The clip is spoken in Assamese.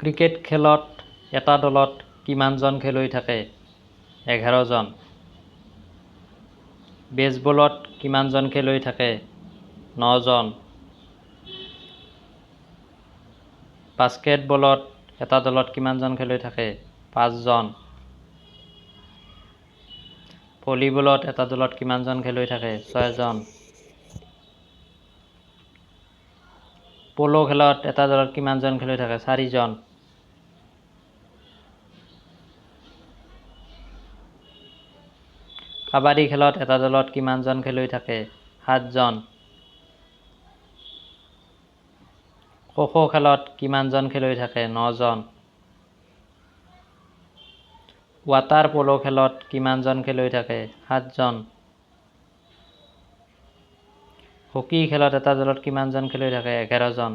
ক্ৰিকেট খেলত এটা দলত কিমানজন খেলুৱৈ থাকে? এঘাৰজন। বেছবলত কিমানজন খেলুৱৈ থাকে? নজন। বাস্কেটবলত এটা দলত কিমানজন খেলুৱৈ থাকে? পাঁচজন। ভলীবলত এটা দলত কিমানজন খেলুৱৈ থাকে? ছয়জন। প'ল' খেলত এটা দলত কিমানজন খেলুৱৈ থাকে? চাৰিজন। কাবাডী খেলত এটা দলত কিমানজন খেলুৱৈ থাকে? সাতজন। খো খো খেলত কিমানজন খেলুৱৈ থাকে? নজন। ৱাটাৰ প'ল' খেলত কিমানজন খেলুৱৈ থাকে? সাতজন। হকী খেলত এটা দলত কিমানজন খেলুৱৈ থাকে? এঘাৰজন।